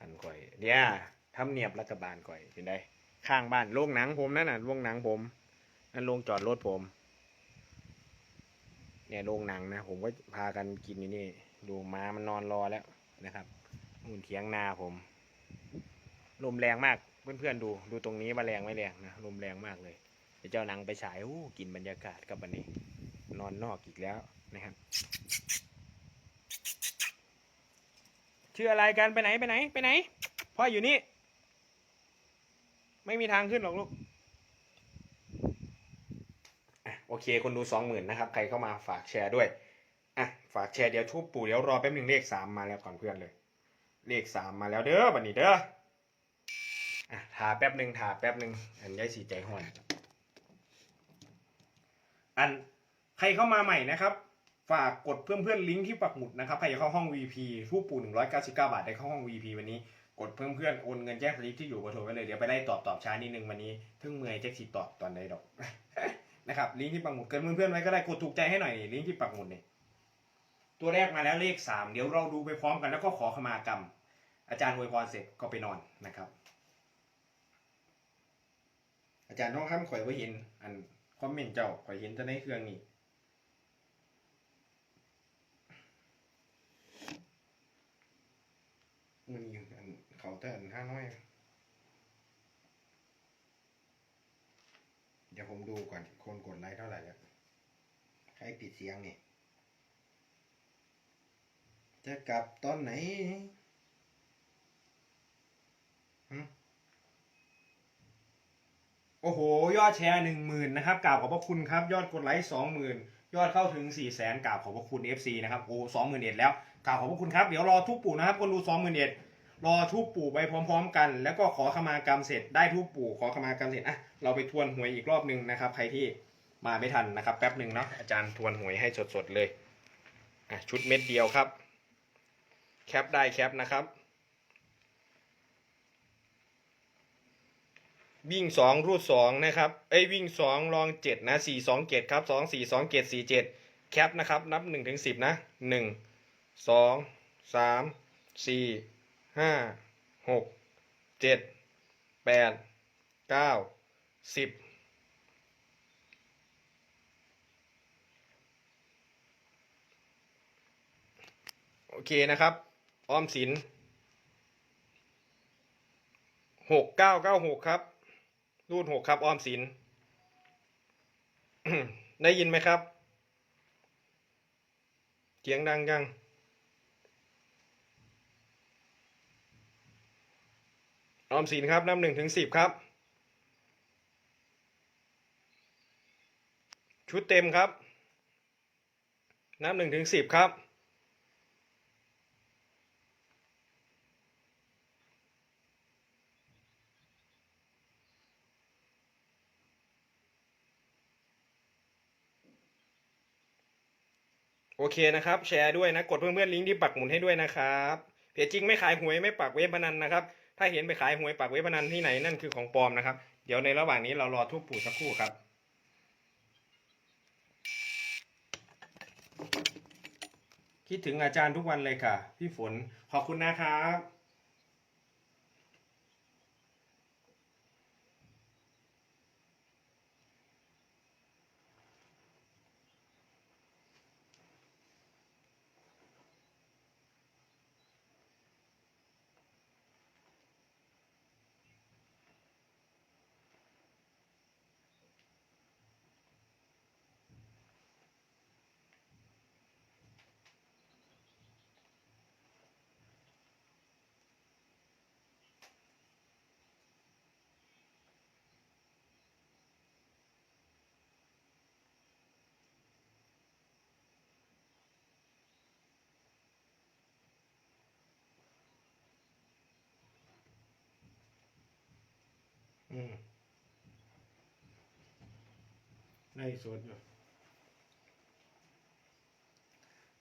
อันก่อยเนี่ยทำเนียบรัฐบาลก่อยเป็นไดข้างบ้านโรงหนังผมนั่นน่ะโรงหนังผมนั่นโรงจอดรถผม เนี่ยโรงหนังนะผมก็พากันกินอยู่นี่ ดูม้ามันนอนรอแล้วนะครับนู่นเถียงนาผมลมแรงมากเพื่อนๆดูดูตรงนี้ว่าแรงไม่แรงนะลมแรงมากเลยเดี๋ยวเจ้าหนังไปฉายอู้กินบรรยากาศกับวันนี้ นอนนอกอีกแล้วนะครับ ชื่ออะไรกันไปไหนไปไหน ไปไหนพ่ออยู่นี่ ไม่มีทางขึ้นหรอกลูกโอเค คนดูสองหมื่นนะครับ ใครเข้ามาฝากแชร์ด้วยอะฝากแชร์เดี๋ยวทูบปู่เดี๋ยวรอแป๊บหนึ่งเลขสามมาแล้วก่อนเพื่อนเลย เลขสามมาแล้วเด้อวันนี้เด้ออะถาแป๊บหนึ่งถาแป๊บหนึ่งอันย้ายสีใจห่อนอันใครเข้ามาใหม่นะครับ ฝากกดเพื่อนเพื่อนๆลิงก์ที่ปักหมุดนะครับใครจะเข้าห้อง VP ทูบปู่199 บาทได้เข้าห้อง VP วันนี้กดเพื่อนเพื่อนๆโอนเงินแจ้งสลิปที่อยู่เบอร์โทรไว้เลยเดี๋ยวไปไล่ตอบตอบช้านิดนึงวันนี้เพิ่งเมื่อยแจ็คสีตอบตอนใดดอกนะครับลิงก์ที่ปักหมุดเกินเพื่อนเพื่อนๆไว้ก็ได้กดถูกใจให้หน่อยนี่ลิงก์ที่ปักหมุดนี่ตัวแรกมาแล้วเลขสามเดี๋ยวเราดูไปพร้อมกันแล้วก็ขอขมากรรม อาจารย์อวยพรเสร็จก็ไปนอนนะครับ อาจารย์ต้องห้ามข่อยไว้เห็น อันคอมเมนต์เจ้าข่อยเห็นจะในเครื่องนี้อยู่อัน เขาแต่อันห้าน้อย เดี๋ยวผมดูก่อนคนกดไลค์เท่าไหร่แล้วใครปิดเสียงนี่ จะกลับตอนไหนโอ้โห ยอดแชร์หนึ่งหมื่นนะครับกราบขอบพระคุณครับ ยอดกดไลค์สองหมื่นยอดเข้าถึงสี่แสนกราบขอบพระคุณ FC นะครับโอ้สองหมื่นเอ็ดแล้วกราบขอบพระคุณครับ เดี๋ยวรอทุบปู่นะครับคนดูสองหมื่นเอ็ด รอทุบปู่ไปพร้อม ๆ กัน แล้วก็ขอขมากรรมเสร็จได้ทุบปู่ขอขมากรรมเสร็จอะเราไปทวนหวยอีกรอบหนึ่งนะครับ ใครที่มาไม่ทันนะครับ แป๊บหนึ่งเนาะอาจารย์ทวนหวยให้สดๆเลยอะชุดเม็ดเดียวครับ แคปได้แคปนะครับ วิ่งสองรูดสองนะครับเอ้ยวิ่งสองรองเจ็ดนะสี่สองเจ็ดครับสองสี่สองเจ็ดสี่เจ็ดแคปนะครับ นับหนึ่งถึงสิบนะหนึ่งสองสามสี่ ห้าหกเจ็ดแปดเก้าสิบโอเคนะครับ ออมสินหกเก้าเก้าหกครับรูดหกครับ ออมสิน ได้ยินไหมครับเสียงดังยัง ออมสินครับนับหนึ่งถึงสิบครับ ชุดเต็มครับ นับหนึ่งถึงสิบครับ โอเคนะครับ แชร์ด้วยนะ กดเพื่อนๆลิงก์ที่ปักหมุนให้ด้วยนะครับเพจจริงไม่ขายหวยไม่ปักเว็บพนันนะครับ ถ้าเห็นไปขายหวยปากเว็บพนันที่ไหนนั่นคือของปลอมนะครับ เดี๋ยวในระหว่างนี้เรารอทุบปู่สักครู่ครับคิดถึงอาจารย์ทุกวันเลยค่ะ พี่ฝนขอบคุณนะครับ อืมได้สดอยู่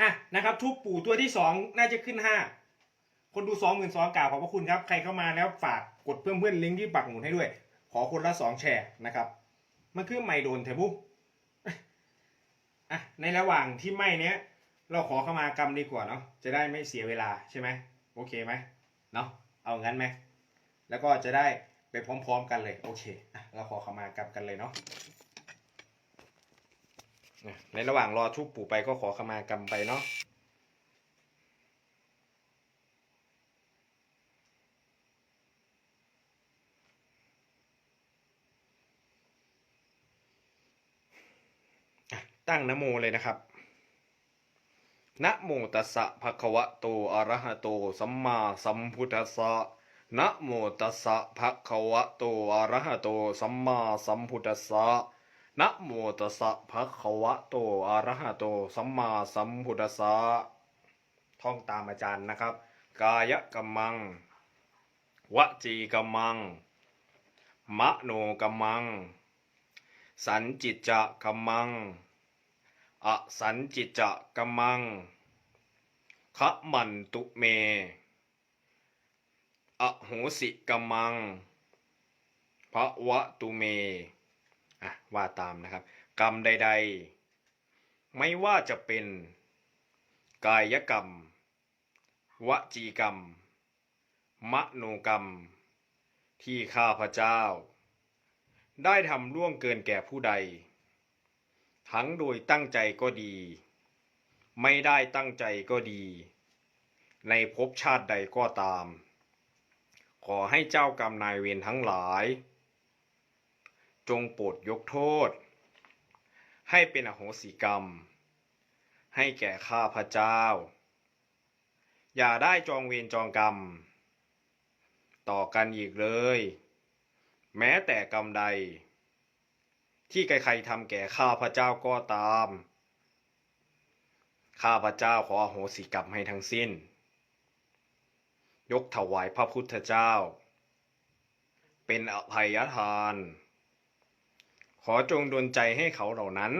อะนะครับทุบปู่ตัวที่สองน่าจะขึ้นห้าคนดูสองหมื่นสองกล่าวขอบพระคุณครับ ใครเข้ามาแล้วฝากกดเพื่อนเพื่อนลิงก์ที่ปักหมุนให้ด้วย ขอคนละสองแชร์นะครับ มันคือไม่โดนเถอะบุ๊อะในระหว่างที่ไม่เนี้ย เราขอเข้ามากรรมดีกว่าเนาะจะได้ไม่เสียเวลาใช่ไหมโอเคไหมเนาะเอางั้นไหมแล้วก็จะได้ ไปพร้อมๆกันเลย โอเคอะเราขอขมากรรมกันเลยเนาะในระหว่างรอทุบปู่ไปก็ขอขมากรรมไปเนาะตั้งนโมเลยนะครับ นะโมตัสสะภะคะวะโต อะระหะโต สัมมาสัมพุทธัสสะ นะโมตัสสะภะคะวะโตอะระหะโตสัมมาสัมพุทธัสสะนะโมตัสสะภะคะวะโตอะระหะโตสัมมาสัมพุทธัสสะท่องตามอาจารย์นะครับ กายกัมมังวจีกัมมัง มโนกัมมัง สันจิตจะกัมมัง อสันจิตจะกัมมังขะมันตุเม อโหสิกมมังพระวะตุเมอะว่าตามนะครับ กรรมใด ๆ ไม่ว่าจะเป็นกายกรรม วจีกรรม มโนกรรม ที่ข้าพเจ้า ได้ทำล่วงเกินแก่ผู้ใด ทั้งโดยตั้งใจก็ดี ไม่ได้ตั้งใจก็ดี ในภพชาติใดก็ตาม ขอให้เจ้ากรรมนายเวรทั้งหลาย จงโปรดยกโทษ ให้เป็นอโหสิกรรม ให้แก่ข้าพเจ้า อย่าได้จองเวรจองกรรม ต่อกันอีกเลย แม้แต่กรรมใด ที่ใครๆทำแก่ข้าพเจ้าก็ตาม ข้าพเจ้าขออโหสิกรรมให้ทั้งสิ้น ยกถวายพระพุทธเจ้า เป็นอภัยทาน ขอจงดลใจให้เขาเหล่านั้น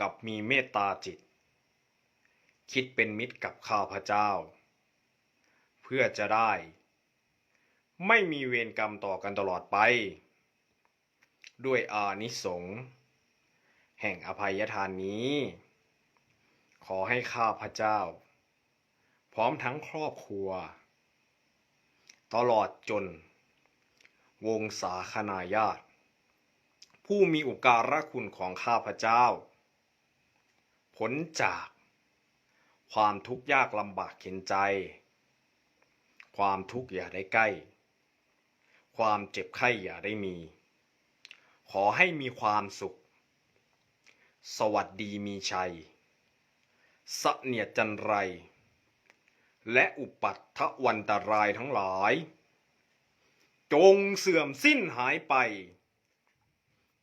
กับมีเมตตาจิต คิดเป็นมิตรกับข้าพเจ้า เพื่อจะได้ ไม่มีเวรกรรมต่อกันตลอดไป ด้วยอานิสงส์แห่งอภัยทานนี้ ขอให้ข้าพเจ้า ร้อมทั้งครอบครัว ตลอดจน วงศาคณาญาติ ผู้มีอุการะคุณของข้าพเจ้าพ้นจาก ความทุกข์ยากลำบากเข็นใจ ความทุกข์อย่าได้ใกล้ ความเจ็บไข้อย่าได้มี ขอให้มีความสุข สวัสดีมีชัยสเนียจันไร และอุปัตถวันตรายทั้งหลาย จงเสื่อมสิ้นหายไป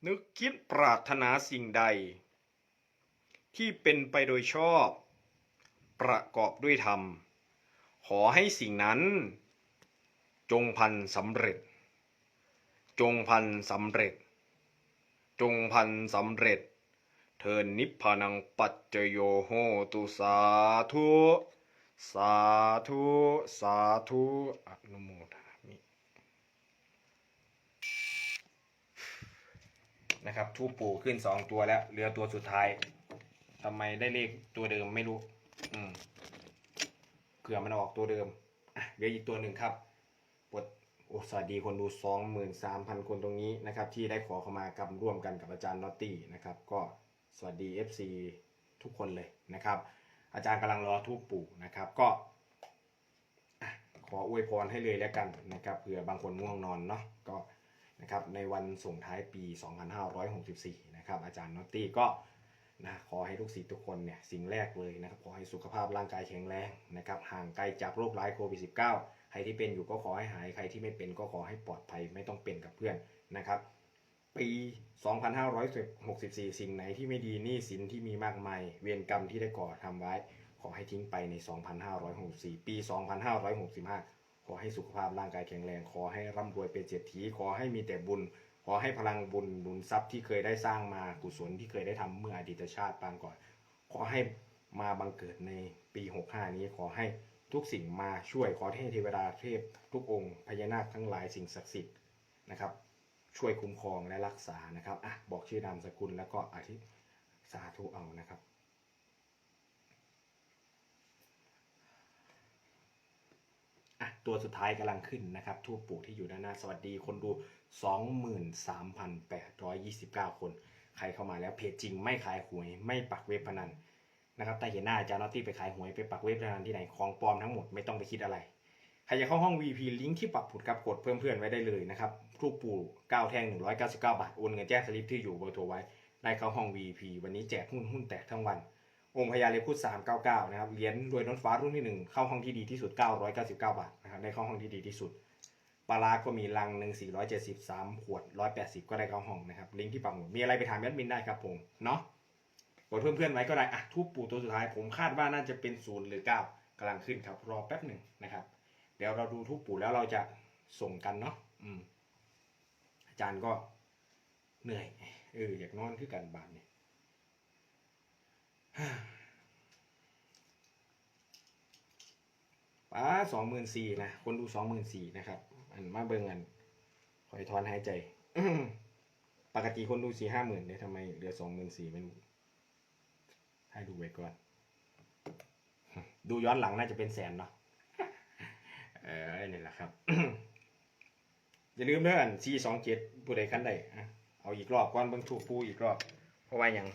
นึกคิดปรารถนาสิ่งใด ที่เป็นไปโดยชอบ ประกอบด้วยธรรม ขอให้สิ่งนั้น จงพันสำเร็จ จงพันสำเร็จ จงพันสำเร็จ เทินนิพพานังปัจจโยโหตุสาธุ สาธุ สาธุอนุโมทามินะครับทูปปู่ขึ้นสองตัวแล้ว เหลือตัวสุดท้ายทำไมได้เลขตัวเดิมไม่รู้ อืมเผื่อมันออกตัวเดิมอะเหลืออีกตัวหนึ่งครับปดโอ้สวัสดีคนดูสองหมื่นสามพันคนตรงนี้นะครับ ที่ได้ขอเข้ามากรรมร่วมกันกับอาจารย์นอตตี้นะครับ ก็สวัสดี FC ทุกคนเลยนะครับ อาจารย์กำลังรอทูปปู่นะครับก็ขออวยพรให้เลยแล้วกันนะครับเผื่อบางคนง่วงนอนเนาะก็นะครับในวันส่งท้ายปี 2564 นะครับอาจารย์นอตตี้ก็นะขอให้ทุกศิษย์ทุกคนเนี่ยสิ่งแรกเลยนะครับขอให้สุขภาพร่างกายแข็งแรงนะครับห่างไกลจากโรคร้ายโควิด -19 ใครที่เป็นอยู่ก็ขอให้หายใครที่ไม่เป็นก็ขอให้ปลอดภัยไม่ต้องเป็นกับเพื่อนนะครับ ปี 2564 สิ่งไหนที่ไม่ดีหนี้สินที่มีมากมาย เวรกรรมที่ได้ก่อทำไว้ ขอให้ทิ้งไปใน 2564 ปี 2565 ขอให้สุขภาพร่างกายแข็งแรง ขอให้ร่ำรวยเป็นเศรษฐี ขอให้มีแต่บุญ ขอให้พลังบุญหนุนทรัพย์ที่เคยได้สร้างมากุศลที่เคยได้ทำเมื่ออดีตชาติปางก่อน ขอให้มาบังเกิดในปี 65 นี้ขอให้ทุกสิ่งมาช่วยขอให้เทวดาเทพทุกองค์พญานาคทั้งหลายสิ่งศักดิ์สิทธิ์นะครับ ช่วยคุ้มครองและรักษานะครับอะบอกชื่อนามสกุลแล้วก็อธิสาธุเอานะครับอตัวสุดท้ายกำลังขึ้นนะครับทูปปู่ที่อยู่ด้านหน้า สวัสดีคนดู 23,829 คน ใครเข้ามาแล้วเพจจริงไม่ขายหวยไม่ปักเว็บพนันนะครับแต่เห็นหน้าอาจารย์นอตตี้ไปขายหวยไปปักเว็บพนันที่ไหนของปลอมทั้งหมดไม่ต้องไปคิดอะไร ใครจะเข้าห้อง VP ลิงก์ที่ปักผุดกับกดเพิ่มเพื่อนไว้ได้เลยนะครับทูปปู่9แท่ง199 บาทโอนเงินแจ้งสลิปที่อยู่เบอร์โทรไว้ ได้เข้าห้อง VP วันนี้แจกหุ้นหุ้นแตกทั้งวันองค์พญาเลพุทธ399 นะครับ เหรียญรวยน้นฟ้ารุ่นที่ 1 เข้าห้องที่ดีที่สุด 999 บาทนะครับ ได้เข้าห้องที่ดีที่สุด ปลาก็มีลังหนึ่ง473 ขวด 180 ก็ได้เข้าห้องนะครับ ลิงก์ที่ปักหมุด มีอะไรไปถามแอดมินได้ครับผม เนาะกดเพื่อนๆไว้ก็ได้ อะทูปปูตัวสุดท้าย ผมคาดว่าน่าจะเป็น0หรือ 9กำลังขึ้นครับ รอแป๊บหนึ่งนะครับ เดี๋ยวเราดูทูปปูแล้วเราจะส่งกันเนาะอืมอาจารย์ก็เหนื่อยเอออยากนอนคือกันบาทเนี่ยป้าสองหมื่นสี่นะคนดูสองหมื่นสี่นะครับอันมาเบิ่งอันคอยทอนหายใจปกติคนดูสี่ห้าหมื่นเนี่ยทำไมเหลือสองหมื่นสี่ไม่รู้ให้ดูไว้ก่อน ดูย้อนหลังน่าจะเป็นแสนเนาะ เออนี่แหละครับ อย่าลืมเด้ออันสี่สองเจ็ดผู้ใดคันใดอเอาอีกรอบก่อนเบิ่งถูกปูอีกรอบ เพราะว่ายัง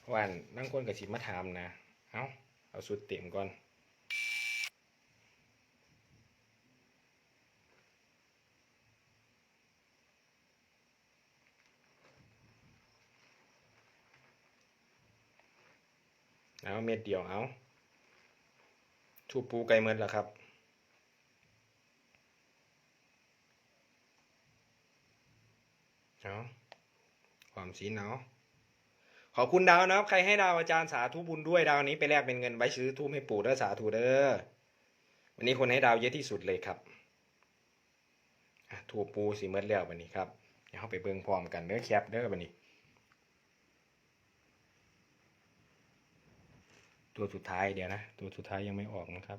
เพราะว่านั่งคนกับสิมาถามนะ เอาเอาสุดเต็มก่อนเอาเม็ดเดียวเอาถูกปูไก่เมิดแล้วครับ เอาควา มสีหนาวขอบคุณดาวนะครับ ใครให้ดาวอาจารย์สาธุบุญด้วยดาวนี้ไปแลกเป็นเงินไว้ซื้อทูบให้ปู่เด้อสาธุเด้อวันนี้คนให้ดาวเยอะที่สุดเลยครับอะถูกปูสีเมดแล้ววันนี้ครับเดี๋ยวเราไปเบิ่งพร้อมกันเด้อแคปเด้อวันนี้ ตัวสุดท้ายเดี๋ยวนะ ตัวสุดท้ายยังไม่ออกนะครับ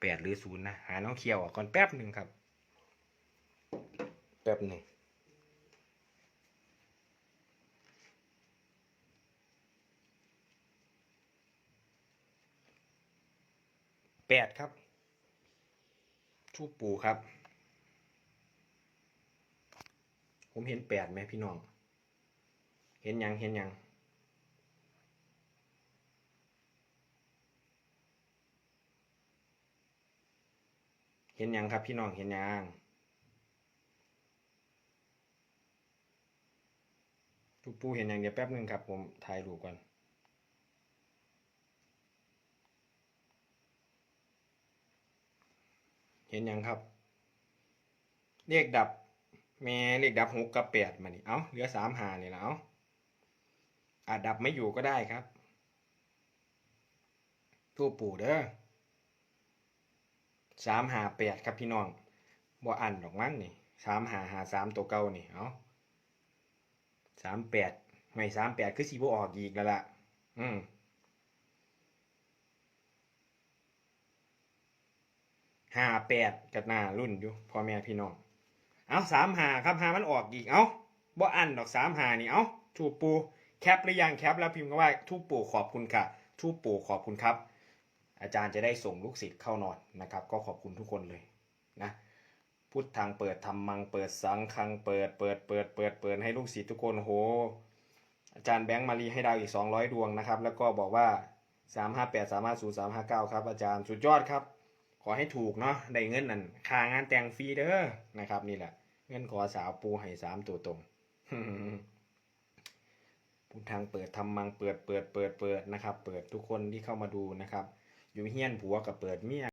แปดหรือศูนย์นะ หาน้องเคียวออกก่อนแป๊บหนึ่งครับ แป๊บหนึ่งแปดครับทูปปูครับ ผมเห็นแปดไหมพี่น้อง เห็นยังเห็นยังเห็นยังครับพี่น้องเห็นยังทุก ปูเห็นอยังเดียวแป๊บหนึ่งครับ ผมถ่ายรูปก่อนเห็นยังครับ เลขดับแม่เลขดับหกกับแปดมานี่เอ้าเหลือสามหาเนี่ยแล้วอาจดับไม่อยู่ก็ได้ครับทูปปู่เด้อสามหาแปดครับพี่น้องบ่อันดอกมันนี่สามหาหาสามตัวเก่านี่เอ้า สามแปดไม่สามแปดคือสีบออกอีกแล้วล่ะ อืมห้าแปดกับหน้ารุ่นอยู่พ่อแม่พี่น้อง เอาสามหาครับหามันออกอีก เอาบ่อันดอกสามหานี่เอาทูปูแคปหรือยังแคปแล้วพิมพ์ก็ว่าทูปูขอบคุณค่ะทูปูขอบคุณครับ อาจารย์จะได้ส่งลูกศิษย์เข้านอนนะครับ ก็ขอบคุณทุกคนเลยนะ พุทธทางเปิดธรรมังเปิดสังคังเปิดเปิดเปิดเปิดเปิดให้ลูกศิษย์ทุกคนโห อาจารย์แบงค์มารีให้ดาวอีก 200 ดวงนะครับ แล้วก็บอกว่า 358 350 359 ครับ อาจารย์สุดยอดครับ ขอให้ถูกเนาะได้เงินนั่นค่างานแต่งฟรีเด้อนะครับ นี่แหละ เงินขอสาวปูให้สามตัวตรงพุทธทางเปิดทำมังเปิดเปิดเปิดเปิดนะครับ เปิดทุกคนที่เข้ามาดูนะครับ อยู่เฮี้ยนผัวกับเปิดเมีย